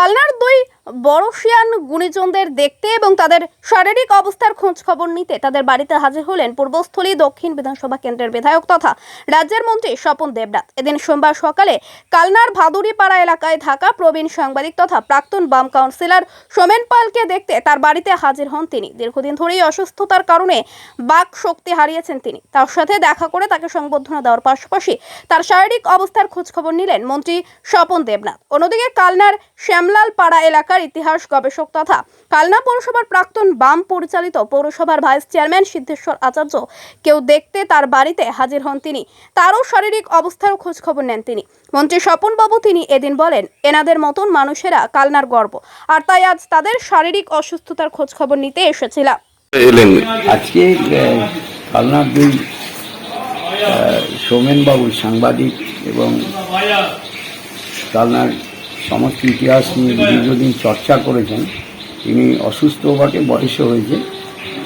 কালনার দুই বড়শিয়ান গুণীজনদের দেখতে এবং তাদের শারীরিক অবস্থার খোঁজ খবর নিতে তাদের বাড়িতে হাজির হলেন পূর্বস্থলী দক্ষিণ বিধানসভা কেন্দ্রের বিধায়ক তথা রাজ্যের মন্ত্রী স্বপন দেবনাথ। এদিন সোমবার সকালে কালনার ভাদুরিপাড়া এলাকায় থাকা প্রবীণ সাংবাদিক তথা প্রাক্তন বাম কাউন্সিলর সোমেন পালকে দেখতে তার বাড়িতে হাজির হন তিনি। দীর্ঘদিন ধরেই অসুস্থতার কারণে বাক শক্তি হারিয়েছেন তিনি। তার সাথে দেখা করে তাকে সংবর্ধনা দেওয়ার পাশাপাশি তার শারীরিক অবস্থার খোঁজখবর নিলেন মন্ত্রী স্বপন দেবনাথ। অন্যদিকে কালনার শ্যামলাল পাড়া এলাকার ইতিহাস গবেষক তথা কালনা পৌরসভার প্রাক্তন বাম পরিচালিত পৌরসভার ভাইস চেয়ারম্যান সিদ্ধেশ্বর আচার্য। কেউ দেখতে তার বাড়িতে হাজির হন তিনি। তারও শারীরিক অবস্থারও খোঁজখবর নেন তিনি। মন্ত্রী স্বপনবাবু তিনি এদিন বলেন এনাদের মতন মানুষেরা কালনার গর্ব। আর তাই আজ তাদের শারীরিক অসুস্থতার খোঁজখবর নিতে এসেছিলাম। এলেন। আজকে কালনার দুই সৌমেনবাবু সাংবাদিক এবং কালনার সমস্ত ইতিহাস নিয়ে দীর্ঘদিন চর্চা করেছেন। তিনি অসুস্থ বটে বয়সও হয়েছে।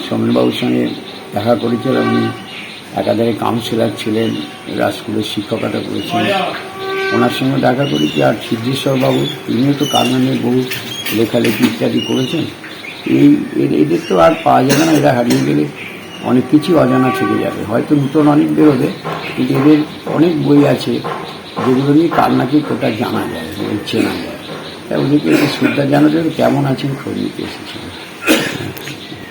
সৌমেনবাবুর সঙ্গে দেখা করেছিলেন উনি একাধারে কাউন্সিলার ছিলেন এরা স্কুলের শিক্ষকতা করেছেন ওনার সঙ্গে দেখা করেছি আর সিদ্ধেশ্বরবাবু তিনিও তো নিয়ে বহু লেখালেখি ইত্যাদি করেছেন। এই এদের তো আর পাওয়া যাবে না, এরা হারিয়ে গেলে অনেক কিছু অজানা থেকে যাবে। হয়তো নতুন অনেক বেরোবে কিন্তু এদের অনেক বই আছে। যেগুলো নিয়ে কার নাকি কোটা জানা যায় চেনা যায়। তাই ওদেরকে শ্রদ্ধা জানাতে কেমন আছেন? খোঁজ নিতে এসেছিলেন।